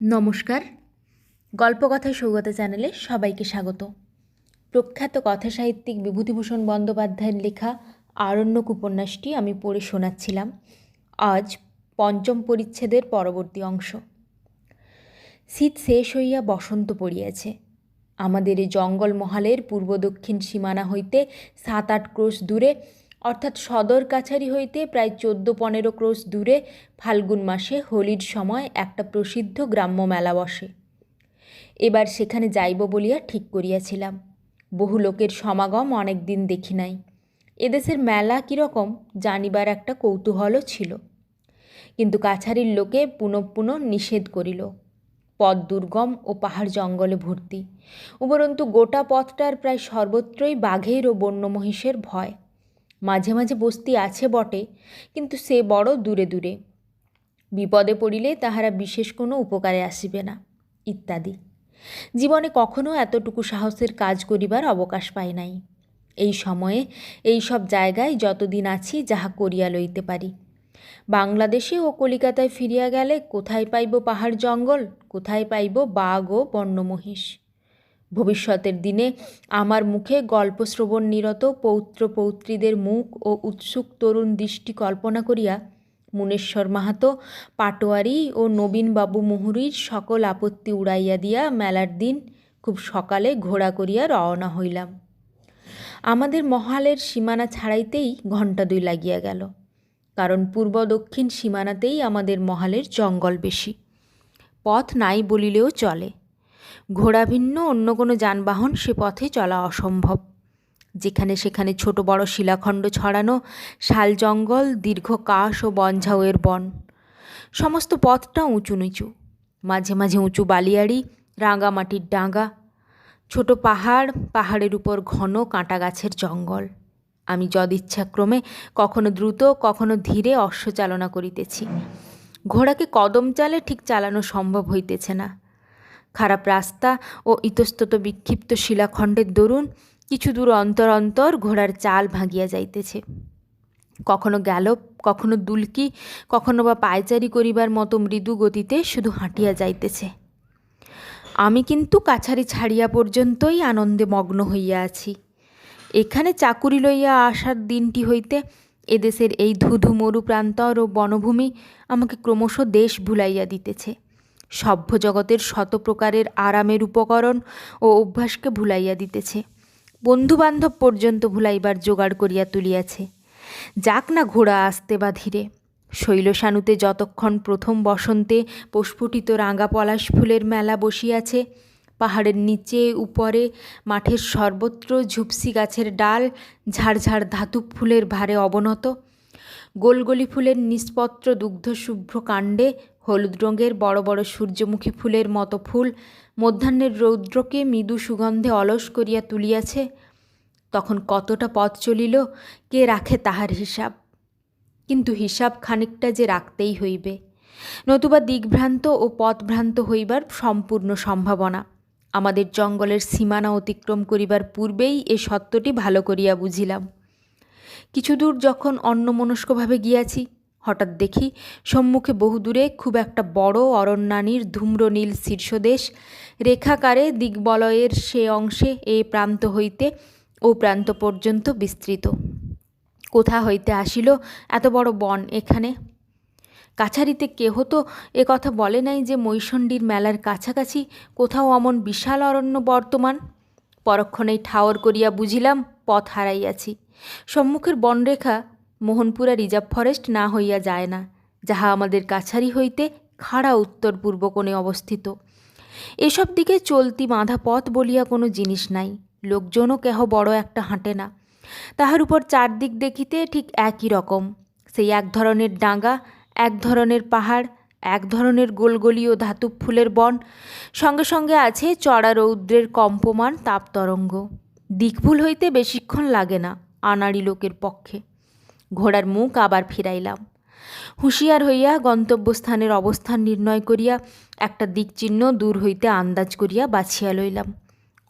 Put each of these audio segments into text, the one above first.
নমস্কার। গল্পকথা সৌগত চ্যানেলে সবাইকে স্বাগত। প্রখ্যাত কথা সাহিত্যিক বিভূতিভূষণ বন্দ্যোপাধ্যায়ের লেখা আরণ্যক উপন্যাসটি আমি পড়ে শোনাচ্ছিলাম। আজ পঞ্চম পরিচ্ছেদের পরবর্তী অংশ। শীত শেষ হইয়া বসন্ত পড়িয়াছে। আমাদের এই জঙ্গল মহালের পূর্ব দক্ষিণ সীমানা হইতে সাত আট ক্রোশ দূরে অর্থাৎ সদর কাছারি হইতে প্রায় চোদ্দ পনেরো ক্রোশ দূরে ফাল্গুন মাসে হোলির সময় একটা প্রসিদ্ধ গ্রাম্য মেলা বসে। এবার সেখানে যাইব বলিয়া ঠিক করিয়াছিলাম। বহু লোকের সমাগম অনেক দিন দেখি নাই। এদেশের মেলা কীরকম জানিবার একটা কৌতূহলও ছিল। কিন্তু কাছারির লোকে পুনঃ পুনঃ নিষেধ করিল। পথ দুর্গম ও পাহাড় জঙ্গলে ভর্তি। উপরন্তু গোটা পথটার প্রায় সর্বত্রই বাঘের ও বন্য মহিষের ভয়। মাঝে মাঝে বস্তি আছে বটে, কিন্তু সে বড় দূরে দূরে। বিপদে পড়িলে তাহারা বিশেষ কোনো উপকারে আসিবে না, ইত্যাদি। জীবনে কখনো এতটুকু সাহসের কাজ করিবার অবকাশ পাই নাই। এই সময়ে এই সব জায়গায় যতদিন আছি যাহা করিয়া লইতে পারি। বাংলাদেশে ও কলিকাতায় ফিরিয়া গেলে কোথায় পাইব পাহাড় জঙ্গল, কোথায় পাইব বাঘ ও বন্যমহিষ? ভবিষ্যতের দিনে আমার মুখে গল্প শ্রবণ নিরত পৌত্র পৌত্রীদের মুখ ও উৎসুক তরুণ দৃষ্টি কল্পনা করিয়া মুনেশ্বর মাহাতো, পাটোয়ারি ও নবীনবাবু মুহুরীর সকল আপত্তি উড়াইয়া দিয়া মেলার দিন খুব সকালে ঘোড়া করিয়া রওনা হইলাম। আমাদের মহালের সীমানা ছাড়াইতেই ঘণ্টা দুই লাগিয়া গেল, কারণ পূর্ব দক্ষিণ সীমানাতেই আমাদের মহালের জঙ্গল বেশি। পথ নাই বলিলেও চলে। ঘোড়া ভিন্ন, অন্য কোনো যানবাহন সে পথে চলা অসম্ভব। যেখানে সেখানে ছোট বড় শিলাখণ্ড ছড়ানো, শাল জঙ্গল, দীর্ঘ কাশ ও বনঝাউয়ের বন। সমস্ত পথটা উঁচু নিচু। মাঝে মাঝে উঁচু বালিয়াড়ি, রাঙামাটির ডাঙ্গা। ছোট পাহাড়, পাহাড়ের উপর ঘন কাঁটা গাছের জঙ্গল। আমি যদিচ্ছাক্রমে কখনো দ্রুত, কখনো ধীরে অশ্ব চালনা করিতেছি। ঘোড়াকে কদম চালে ঠিক চালানো সম্ভব হইতেছে না। খারাপ রাস্তা ও ইতস্তত বিক্ষিপ্ত শিলাখণ্ডের দরুন কিছু দূর অন্তর অন্তর ঘোড়ার চাল ভাঙিয়া যাইতেছে। কখনো গ্যালপ, কখনো দুলকি, কখনো বা পায়চারি করিবার মতো মৃদু গতিতে শুধু হাঁটিয়া যাইতেছে। আমি কিন্তু কাছারি ছাড়িয়া পর্যন্তই আনন্দে মগ্ন হইয়া আছি। এখানে চাকুরি লইয়া আসার দিনটি হইতে এদেশের এই ধুধু মরু প্রান্তর ও বনভূমি আমাকে ক্রমশ দেশ ভুলাইয়া দিতেছে। সভ্য জগতের শত প্রকারের আরামের উপকরণ ও অভ্যাসকে ভুলাইয়া দিতেছে। বন্ধুবান্ধব পর্যন্ত ভুলাইবার জোগাড় করিয়া তুলিয়াছে। যাক না ঘোড়া আসতে বা ধীরে। শৈলশানুতে যতক্ষণ প্রথম বসন্তে প্রস্ফুটিত রাঙা পলাশ ফুলের মেলা বসিয়াছে, পাহাড়ের নিচে, উপরে, মাঠের সর্বত্র ঝুপসি গাছের ডাল, ঝাড়ঝাড় ধাতু ফুলের ভারে অবনত। গোলগলি ফুলের নিষ্পত্র দুগ্ধশুভ্র কাণ্ডে হলুদ রঙের বড় বড় সূর্যমুখী ফুলের মতো ফুল মধ্যাহ্নের রৌদ্রকে মৃদু সুগন্ধে অলস করিয়া তুলিয়াছে। তখন কতটা পথ চলিল, কে রাখে তাহার হিসাব। কিন্তু হিসাব খানিকটা যে রাখতেই হইবে। নতুবা দিগভ্রান্ত ও পথভ্রান্ত হইবার সম্পূর্ণ সম্ভাবনা। আমাদের জঙ্গলের সীমানা অতিক্রম করিবার পূর্বেই এ সত্যটি ভালো করিয়া বুঝিলাম। কিছু দূর যখন অন্যমনস্কভাবে গিয়াছি হঠাৎ দেখি সম্মুখে বহুদূরে খুব একটা বড় অরণ্যানীর ধূম্রনীল শীর্ষদেশ। রেখাকারে দিগ্বলয়ের সে অংশে এ প্রান্ত হইতে ও প্রান্ত পর্যন্ত বিস্তৃত। কোথা হইতে আসিল এত বড় বন এখানে? কাছারিতে কেহ তো এ কথা বলে নাই যে মৈশণ্ডীর মেলার কাছাকাছি কোথাও অমন বিশাল অরণ্য বর্তমান? পরক্ষণেই ঠাওর করিয়া বুঝিলাম, পথ হারাইয়াছি। সম্মুখের বনরেখা মোহনপুরা রিজার্ভ ফরেস্ট না হইয়া যায় না, যাহা আমাদের কাছারি হইতে খাড়া উত্তর পূর্ব কোণে অবস্থিত। এসব দিকে চলতি বাঁধা পথ বলিয়া কোনো জিনিস নাই, লোকজনও কেহ বড় একটা হাঁটে না। তাহার উপর চারদিক দেখিতে ঠিক একই রকম, সেই এক ধরনের ডাঙ্গা, এক ধরনের পাহাড়, এক ধরনের গোলগলি ও ধাতব ফুলের বন, সঙ্গে সঙ্গে আছে চড়া রৌদ্রের কম্পমান তাপতরঙ্গ। দিকভুল হইতে বেশিক্ষণ লাগে না আনাড়ি লোকের পক্ষে। ঘোড়ার মুখ আবার ফিরাইলাম। হুঁশিয়ার হইয়া গন্তব্যস্থানের অবস্থান নির্ণয় করিয়া একটা দিকচিহ্ন দূর হইতে আন্দাজ করিয়া বাছিয়া লইলাম।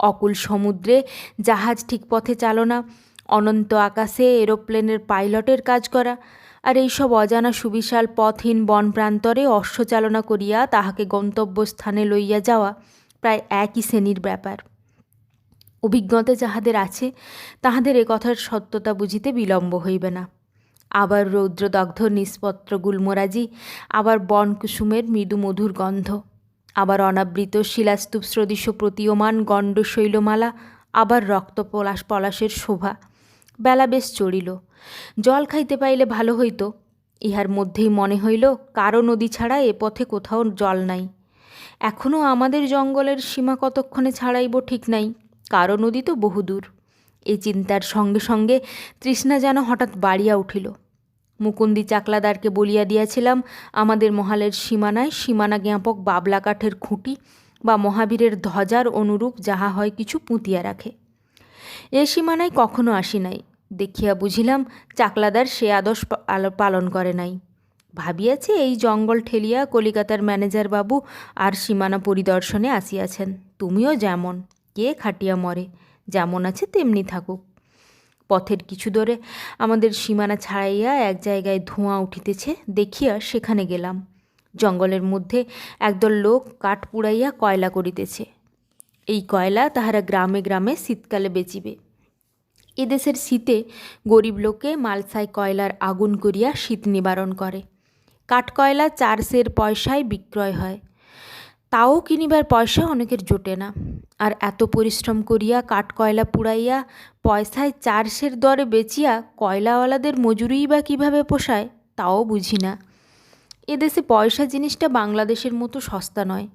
অকুল সমুদ্রে জাহাজ ঠিক পথে চালনা, অনন্ত আকাশে এরোপ্লেনের পাইলটের কাজ করা, আর এইসব অজানা সুবিশাল পথহীন বন প্রান্তরে অশ্বচালনা করিয়া তাহাকে গন্তব্যস্থানে লইয়া যাওয়া প্রায় একই শ্রেণির ব্যাপার। অভিজ্ঞতা যাহাদের আছে, তাহাদের এ কথার সত্যতা বুঝিতে বিলম্ব হইবে না। আবার রৌদ্রদগ্ধ নিষ্পত্র গুলমরাজি, আবার বন কুসুমের মৃদু মধুর গন্ধ, আবার অনাবৃত শিলাস্তূপ সদৃশ প্রতীয়মান গণ্ড শৈলমালা আবার রক্ত পলাশ পলাশের শোভা। বেলা বেশ চড়িল। জল খাইতে পাইলে ভালো হইত। ইহার মধ্যেই মনে হইল কারও নদী ছাড়া এ পথে কোথাও জল নাই। এখনও আমাদের জঙ্গলের সীমা কতক্ষণে ছাড়াইব ঠিক নাই। কারও নদী তো বহুদূর। এই চিন্তার সঙ্গে সঙ্গে তৃষ্ণা যেন হঠাৎ বাড়িয়া উঠিল। মুকুন্দি চাকলাদারকে বলিয়া দিয়াছিলাম, আমাদের মহালের সীমানায় সীমানা জ্ঞাপক বাবলা কাঠের খুঁটি বা মহাবীরের ধ্বজার অনুরূপ যাহা হয় কিছু পুঁতিয়া রাখে। এ সীমানায় কখনো আসি নাই দেখিয়া বুঝিলাম, চাকলাদার সে আদর্শ পাল- পালন করে নাই। ভাবিয়াছে এই জঙ্গল ঠেলিয়া কলিকাতার ম্যানেজার বাবু আর সীমানা পরিদর্শনে আসিয়াছেন। তুমিও যেমন, কে খাটিয়া মরে। যেমন আছে তেমনি থাকুক। পথের কিছু দূরে আমাদের সীমানা ছাড়াইয়া এক জায়গায় ধোঁয়া উঠিতেছে, দেখিয়া সেখানে গেলাম। জঙ্গলের মধ্যে একদল লোক কাঠ পুড়াইয়া কয়লা করিতেছে। এই কয়লা তাহারা গ্রামে গ্রামে শীতকালে বেচিবে। এদেশের শীতে গরিব লোকে মালসায় কয়লার আগুন করিয়া শীত নিবারণ করে। কাঠকয়লা চার সের পয়সায় বিক্রয় হয়। তাও কিনিবার পয়সা অনেকের জোটে না। আর এত পরিশ্রম করিয়া কাঠকয়লা পুড়াইয়া পয়সায় চার সের দরে বেচিয়া কয়লাওয়ালাদের মজুরিই বা কীভাবে পোষায়, তাও বুঝি না। এদেশে পয়সা জিনিসটা বাংলাদেশের মতো সস্তা নয়।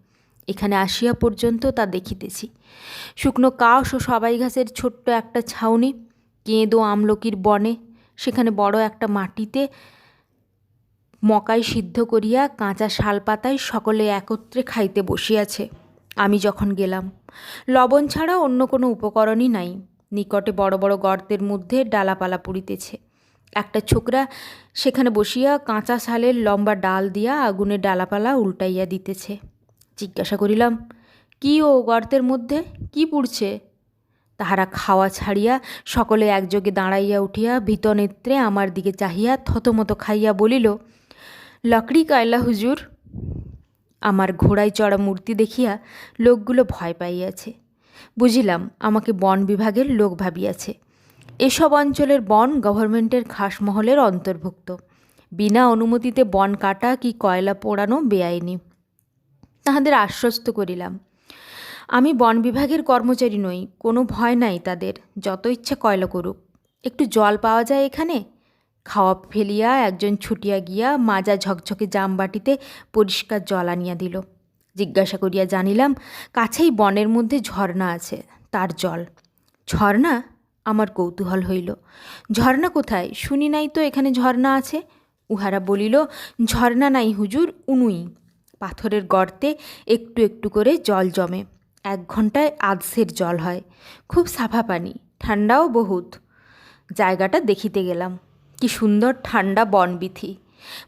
এখানে আসিয়া পর্যন্ত তা দেখিতেছি। শুকনো কাশ ও সবাই ঘাসের ছোট্ট একটা ছাউনি, কেঁদো আমলকির বনে, সেখানে বড় একটা মাটিতে মকাই সিদ্ধ করিয়া কাঁচা শালপাতায় সকলে একত্রে খাইতে বসিয়াছে। আমি যখন গেলাম, লবণ ছাড়া অন্য কোনো উপকরণই নাই। নিকটে বড় বড় গর্তের মধ্যে ডালাপালা পুড়িতেছে। একটা ছোকরা সেখানে বসিয়া কাঁচা শালের লম্বা ডাল দিয়া আগুনে ডালাপালা উল্টাইয়া দিতেছে। জিজ্ঞাসা করিলাম, কি ও গর্তের মধ্যে? কি পুড়ছে? তাহারা খাওয়া ছাড়িয়া সকলে একযোগে দাঁড়াইয়া উঠিয়া ভীত নেত্রে আমার দিকে চাহিয়া থতমত খাইয়া বলিল লকড়ি কয়লা হুজুর। আমার ঘোড়ায় চড়া মূর্তি দেখিয়া লোকগুলো ভয় পাইয়াছে। বুঝিলাম আমাকে বন বিভাগের লোক ভাবিয়াছে। এসব অঞ্চলের বন গভর্নমেন্টের খাসমহলের অন্তর্ভুক্ত। বিনা অনুমতিতে বন কাটা কি কয়লা পোড়ানো বেআইনি। তাহাদের আশ্বস্ত করিলাম। আমি বন বিভাগের কর্মচারী নই, কোনো ভয় নাই তাদের, যত ইচ্ছা কয়লা করুক। একটু জল পাওয়া যায় এখানে? খাওয়া ফেলিয়া একজন ছুটিয়া গিয়া মাজা ঝকঝকে জামবাটিতে পরিষ্কার জল আনিয়া দিল। জিজ্ঞাসা করিয়া জানিলাম, কাছেই বনের মধ্যে ঝর্ণা আছে, তার জল। ঝর্ণা আমার কৌতূহল হইল। ঝর্ণা কোথায়? শুনি নাই তো এখানে ঝর্ণা আছে? উহারা বলিল ঝর্ণা নাই হুজুর, উনুই। পাথরের গর্তে একটু একটু করে জল জমে। এক ঘন্টায় আধসের জল হয়। খুব সাফা পানি, ঠান্ডাও বহুত। জায়গাটা দেখিতে গেলাম। কি সুন্দর ঠান্ডা বনবিথি।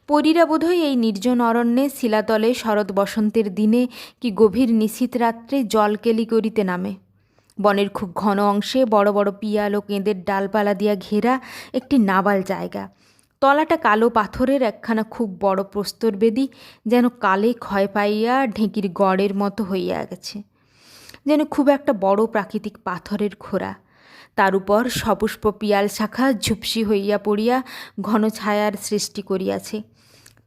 পরীরা বোধহয় এই নির্জন অরণ্যে শিলাতলে শরৎ বসন্তের দিনে কি গভীর নিশীত রাত্রে জল কেলি করিতে নামে। বনের খুব ঘন অংশে বড় বড় পিয়াল ও কেঁদের ডালপালা দিয়া ঘেরা একটি নাবাল জায়গা। তলাটা কালো পাথরের, একখানা খুব বড় প্রস্তরবেদী যেন কালে ক্ষয় পাইয়া ঢেঁকির গড়ের মতো হইয়া গেছে। যেন খুব একটা বড় প্রাকৃতিক পাথরের খোরা। তার উপর সপুষ্প পিয়াল শাখা ঝুপসি হইয়া পড়িয়া ঘন ছায়ার সৃষ্টি করিয়াছে।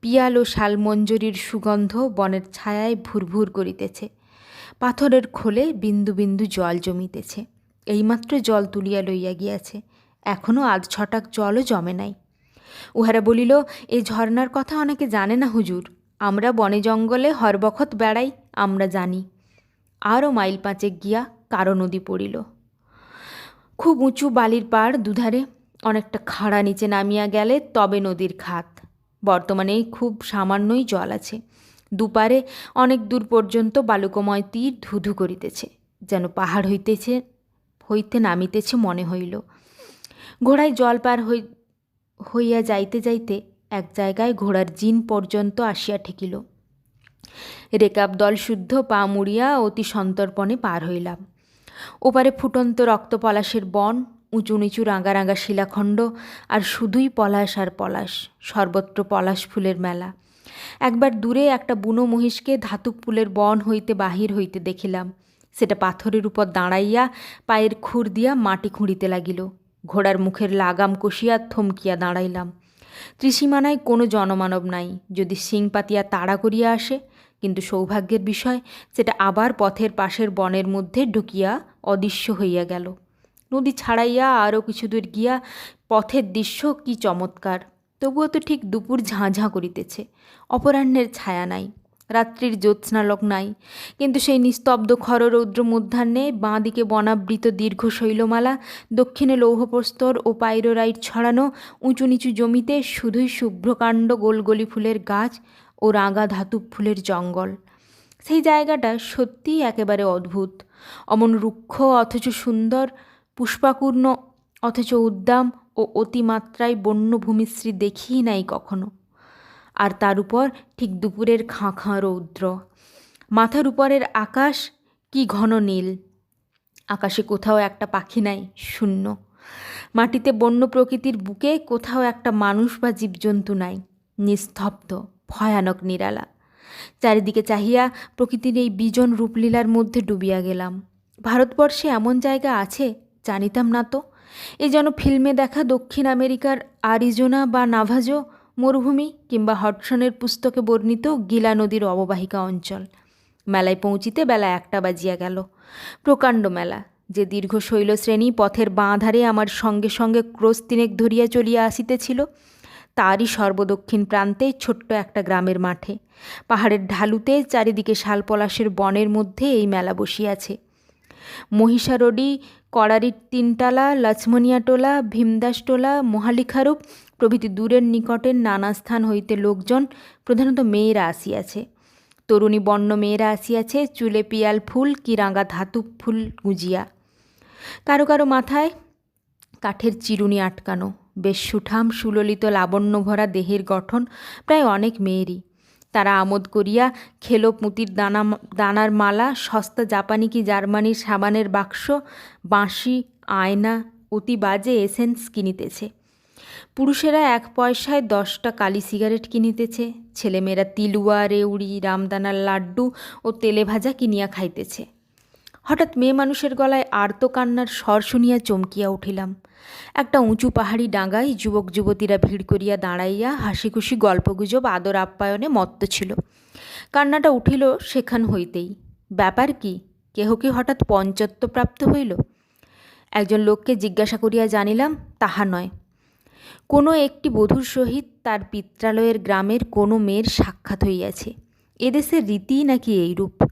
পিয়াল ও শালমঞ্জরির সুগন্ধ বনের ছায়ায় ভুরভুর করিতেছে। পাথরের খোলে বিন্দু বিন্দু জল জমিতেছে। এইমাত্র জল তুলিয়া লইয়া গিয়াছে। এখনও আধ ছটাক জলও জমে নাই। উহারা বলিল, এ ঝর্নার কথা অনেকে জানে না হুজুর। আমরা বনে জঙ্গলে হরবখত বেড়াই, আমরা জানি। আরও মাইল পাঁচেক গিয়া কারও নদী পড়িল। খুব উঁচু বালির পাড় দুধারে, অনেকটা খাড়া নিচে নামিয়া গেলে তবে নদীর খাত। বর্তমানে খুব সামান্যই জল আছে। দুপারে অনেক দূর পর্যন্ত বালুকময় তীর ধুধু করিতেছে, যেন পাহাড় হইতেছে, হইতে নামিতেছে মনে হইল। ঘোড়ায় জল পার হই হইয়া যাইতে যাইতে এক জায়গায় ঘোড়ার জিন পর্যন্ত আসিয়া ঠেকিল। রেকাব দল শুদ্ধ পা মুড়িয়া অতি সন্তর্পণে পার হইলাম। ওপারে ফুটন্ত রক্ত পলাশের বন, উঁচু নিচু রাঙা রাঙা শিলাখণ্ড আর শুধুই পলাশ আর পলাশ, সর্বত্র পলাশ ফুলের মেলা। একবার দূরে একটা বুনো মহিষকে ধাতু ফুলের বন হইতে বাহির হইতে দেখিলাম। সেটা পাথরের উপর দাঁড়াইয়া পায়ের খুর দিয়া মাটি খুঁড়িতে লাগিল। ঘোড়ার মুখের লাগাম কষিয়া থমকিয়া দাঁড়াইলাম। ত্রিসীমানায় কোনো জনমানব নাই, যদি শিং পাতিয়া তাড়া করিয়া আসে কিন্তু সৌভাগ্যের বিষয়, সেটা আবার পথের পাশের বনের মধ্যে ঢুকিয়া অদৃশ্য হইয়া গেল। নদী ছাড়াইয়া আরও কিছু দূর গিয়া পথের দৃশ্য কি চমৎকার! তবুও তো ঠিক দুপুর ঝাঁ ঝাঁ করিতেছে, অপরাহ্নের ছায়া নাই, রাত্রির জ্যোৎস্নালোক নাই। কিন্তু সেই নিস্তব্ধ খররৌদ্র মধ্যাহ্নে বাঁ দিকে বনাবৃত দীর্ঘ শৈলমালা, দক্ষিণে লৌহপ্রস্তর ও পাইরোরাইট ছড়ানো উঁচু নিচু জমিতে শুধুই শুভ্রকাণ্ড গোলগলি ফুলের গাছ ও রাঙা ধাতু ফুলের জঙ্গল। সেই জায়গাটা সত্যিই একেবারে অদ্ভুত। অমন রুক্ষ, অথচ সুন্দর পুষ্পাকূর্ণ অথচ উদ্দাম ও অতিমাত্রায় বন্যভূমিশ্রী দেখিই নাই কখনো। আর তার উপর ঠিক দুপুরের খাঁ খাঁ রৌদ্র। মাথার উপরের আকাশ কি ঘন নীল। আকাশে কোথাও একটা পাখি নাই, শূন্য। মাটিতে বন্য প্রকৃতির বুকে কোথাও একটা মানুষ বা জীবজন্তু নাই, নিস্তব্ধ। ভয়ানক নিরালা। চারিদিকে চাহিয়া প্রকৃতির এই বিজন রূপলীলার মধ্যে ডুবিয়া গেলাম। ভারতবর্ষে এমন জায়গা আছে, জানিতাম না তো? এ যেন ফিল্মে দেখা দক্ষিণ আমেরিকার আরিজোনা বা নাভাজো, মরুভূমি কিংবা হটসনের পুস্তকে বর্ণিত গিলা নদীর অববাহিকা অঞ্চল। মেলায় পৌঁছিতে বেলা একটা বাজিয়া গেল। প্রকাণ্ড মেলা, যে দীর্ঘ শৈলশ্রেণী পথের বাঁ ধারে আমার সঙ্গে সঙ্গে ক্রোশ তিনেক ধরিয়া চলিয়া আসিতেছিল। তারই সর্বদক্ষিণ প্রান্তে ছোট্ট একটা গ্রামের মাঠে। পাহাড়ের ঢালুতে চারিদিকে শালপলাশের বনের মধ্যে এই মেলা বসিয়াছে। মহিষারডি কড়ারির তিনটালা লক্ষ্মণিয়াটোলা ভীমদাসটোলা মহালিখারূপ প্রভৃতি দূরের নিকটের নানা স্থান হইতে লোকজন প্রধানত মেয়েরা আসিয়াছে। তরুণী বর্ণ মেয়েরা আসিয়াছে, চুলে পিয়াল ফুল কি রাঙা ধাতু ফুল গুজিয়া। কারও কারও মাথায় কাঠের চিরুনি আটকানো। বেশ সুঠাম সুললিত লাবণ্য ভরা দেহের গঠন প্রায় অনেক মেয়েরই। তারা আমোদ করিয়া খেলো পুঁতির দানা দানার মালা, সস্তা জাপানি কি জার্মানির সাবানের বাক্স, বাঁশি, আয়না অতি বাজে এসেন্স কিনিতেছে। পুরুষেরা এক পয়সায় দশটা কালি সিগারেট কিনিতেছে, ছেলেমেয়েরা তিলুয়া, রেউড়ি, রামদানার লাড্ডু ও তেলে ভাজা কিনিয়া খাইতেছে। হঠাৎ মেয়ে মানুষের গলায় আর্ত কান্নার স্বর শুনিয়া চমকিয়া উঠিলাম। একটা উঁচু পাহাড়ি ডাঙায় যুবক যুবতীরা ভিড় করিয়া দাঁড়াইয়া হাসি খুশি গল্পগুজব আদর আপ্যায়নে মত্ত ছিল। কান্নাটা উঠিল সেখান হইতেই। ব্যাপার কি? কেহ কি হঠাৎ পঞ্চত্ব প্রাপ্ত হইল? একজন লোককে জিজ্ঞাসা করিয়া জানিলাম, তাহা নয়। কোনো একটি বধূর সহিত তার পিত্রালয়ের গ্রামের কোনো মেয়ের সাক্ষাৎ হইয়াছে। এদেশের রীতিই নাকি এইরূপ?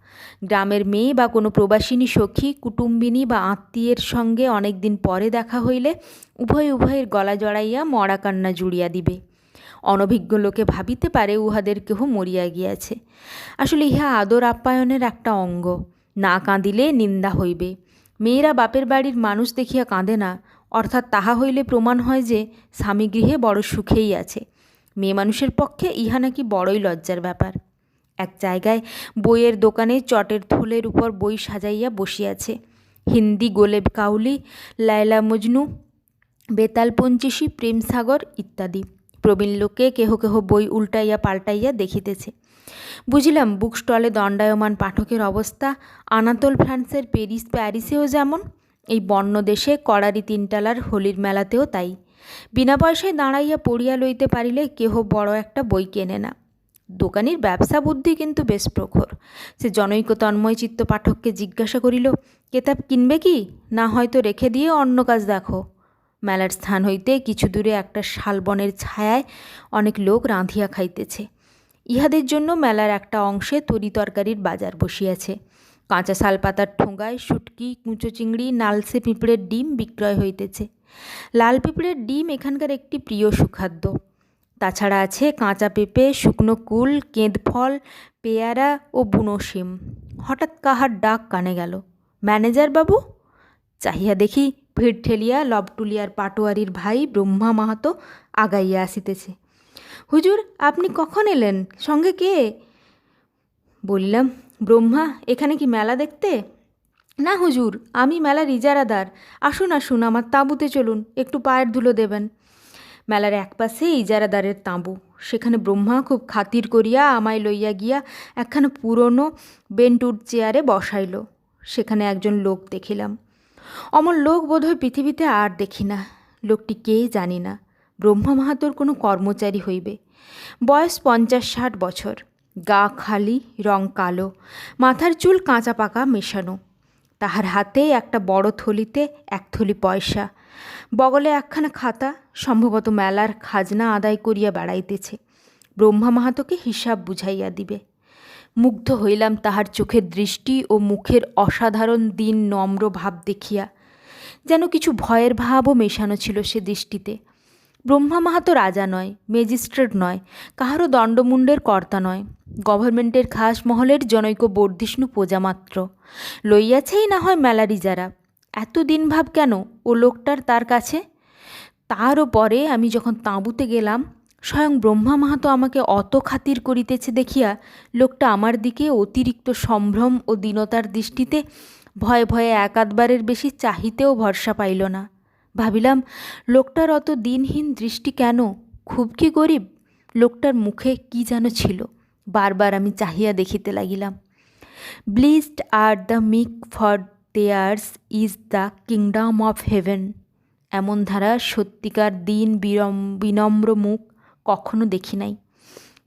গ্রামের মেয়ে বা কোনো প্রবাসিনী সখী, কুটুম্বিনী বা আত্মীয়ের সঙ্গে অনেক দিন পরে দেখা হইলে উভয় উভয়ের গলা জড়াইয়া মরা কান্না জুড়িয়া দিবে। অনভিজ্ঞ লোকে ভাবিতে পারে উহাদের কেহ মরিয়া গিয়াছে। আসলে ইহা আদর আপ্যায়নের একটা অঙ্গ। না কাঁদিলে নিন্দা হইবে। মেয়েরা বাপের বাড়ির মানুষ দেখিয়া কাঁদে না। অর্থাৎ তাহা হইলে প্রমাণ হয় যে স্বামী গৃহে বড় সুখেই আছে। মেয়ে মানুষের পক্ষে ইহা নাকি বড়ই লজ্জার ব্যাপার। এক জায়গায় বইয়ের দোকানে চটের থলের উপর বই সাজাইয়া বসিয়াছে। হিন্দি গোলেব কাউলি, লায়লা মজনু, বেতাল পঞ্চিশি, প্রেমসাগর ইত্যাদি। প্রবীণ লোকে কেহ কেহ বই উল্টাইয়া পাল্টাইয়া দেখিতেছে। বুঝিলাম বুক স্টলে দণ্ডায়মান পাঠকের অবস্থা, আনাতোল ফ্রান্সের প্যারিস প্যারিসেও যেমন, এই বন্য দেশে কড়ারি তিনটালার হোলির মেলাতেও তাই। বিনা পয়সায় দাঁড়াইয়া পড়িয়া লইতে পারিলে কেহ বড় একটা বই কেনে না। দোকানির ব্যবসা বুদ্ধি কিন্তু বেশ প্রখর। সে জনৈক তন্ময় চিত্ত পাঠককে জিজ্ঞাসা করিল, কেতাব কিনবে কি? না হয়তো রেখে দিয়ে অন্য কাজ দেখো মেলার স্থান হইতে কিছু দূরে একটা শালবনের ছায়ায় অনেক লোক রাঁধিয়া খাইতেছে। ইহাদের জন্য মেলার একটা অংশে তরি তরকারির বাজার বসিয়াছে। কাঁচা শাল পাতার ঠোঙায় শুটকি, কুঁচো চিংড়ি, নালসে পিঁপড়ের ডিম বিক্রয় হইতেছে। লাল পিঁপড়ের ডিম এখানকার একটি প্রিয় সুখাদ্য। তাছাড়া আছে কাঁচা পেঁপে, শুকনো কুল, কেঁদ ফল, পেয়ারা ও বুনো শিম। হঠাৎ কাহার ডাক কানে গেল, ম্যানেজার বাবু? চাহিয়া দেখি ভিড় ঠেলিয়া লবটুলিয়ার পাটোয়ারির ভাই ব্রহ্মা মাহাতো আগাইয়া আসিতেছে, হুজুর, আপনি কখন এলেন? সঙ্গে কে? বললাম, ব্রহ্মা, এখানে কি মেলা দেখতে? না হুজুর, আমি মেলার ইজারাদার। আসুন আসুন, আমার তাঁবুতে চলুন, একটু পায়ের ধুলো দেবেন। মেলার একপাশে ইজারাদারের তাঁবু। সেখানে ব্রহ্মা খুব খাতির করিয়া আমায় লইয়া গিয়া একখানা পুরনো বেন্টুর চেয়ারে বসাইল। সেখানে একজন লোক দেখিলাম। অমন লোক বোধহয় পৃথিবীতে আর দেখি না। লোকটি কে জানি না। ব্রহ্মা মাহাতোর কোনো কর্মচারী হইবে। বয়স পঞ্চাশ ষাট বছর। গা খালি, রং কালো। মাথার চুল কাঁচা পাকা মেশানো। তাহার হাতে একটা বড় থলিতে এক থলি পয়সা। বগলে একখানা খাতা, সম্ভবত মেলার খাজনা আদায় করিয়া বেড়াইতেছে। ব্রহ্মা মাহাতোকে হিসাব বুঝাইয়া দিবে। মুগ্ধ হইলাম তাহার চোখের দৃষ্টি ও মুখের অসাধারণ দিন নম্র ভাব দেখিয়া। যেন কিছু ভয়ের ভাবও মেশানো ছিল সে দৃষ্টিতে। ব্রহ্মা মাহাতো রাজা নয়, ম্যাজিস্ট্রেট নয়, কাহারও দণ্ডমুণ্ডের কর্তা নয়। গভর্নমেন্টের খাস মহলের জনৈক বর্ধিষ্ণু প্রজা মাত্র লইয়াছেই না হয় মেলারি যারা। এত দিন ভাব কেন ও লোকটার তার কাছে? তারও পরে আমি যখন তাঁবুতে গেলাম, স্বয়ং ব্রহ্মা মাহাতো আমাকে অত খাতির করিতেছে দেখিয়া লোকটা আমার দিকে অতিরিক্ত সম্ভ্রম ও দীনতার দৃষ্টিতে ভয়ে ভয়ে এক আধবারের বেশি চাহিতেও ভরসা পাইল না। ভাবিলাম, লোকটার অত দিনহীন দৃষ্টি কেন? খুব কি গরিব? লোকটার মুখে কি যেন ছিল? বারবার আমি চাহিয়া দেখিতে লাগিলাম। Blessed are the meek for theirs is the kingdom of heaven এমন ধারা সত্যিকার দিন বিরম, বিনম্র মুখ কখনো দেখি নাই।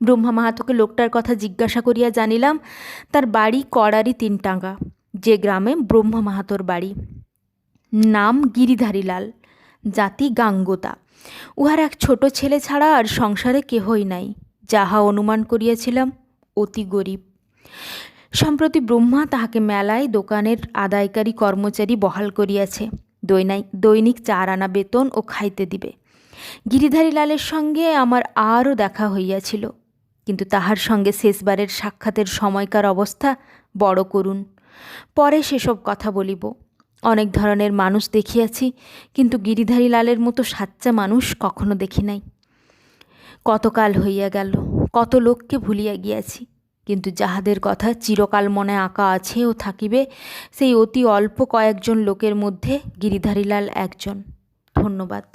ব্রহ্মা মাহাতোকে লোকটার কথা জিজ্ঞাসা করিয়া জানিলাম, তার বাড়ি কড়ারি তিনটাঙ্গা যে গ্রামে ব্রহ্মা মাহাতোর বাড়ি। নাম গিরিধারীলাল, জাতি গাঙ্গোতা। উহার এক ছোট ছেলে ছাড়া আর সংসারে কেহই নাই, যাহা অনুমান করিয়াছিলাম, অতি গরিব। সম্প্রতি ব্রহ্মা তাহাকে মেলায় দোকানের আদায়কারী কর্মচারী বহাল করিয়াছে। দৈনিক দৈনিক চার আনা বেতন ও খাইতে দিবে। গিরিধারী লালের সঙ্গে আমার আরও দেখা হইয়াছিল। কিন্তু তাহার সঙ্গে শেষবারের সাক্ষাতের সময়কার অবস্থা বড় করুন পরে সেসব কথা বলিব। অনেক ধরনের মানুষ দেখিয়াছি, কিন্তু গিরিধারী লালের মতো সাচ্চা মানুষ কখনো দেখি নাই। কতকাল হইয়া গেল, কত লোককে ভুলিয়া গিয়াছি। কিন্তু যাহাদের কথা চিরকাল মনে আঁকা আছে ও থাকিবে, সেই অতি অল্প কয়েকজন লোকের মধ্যে গিরিধারীলাল একজন। ধন্যবাদ।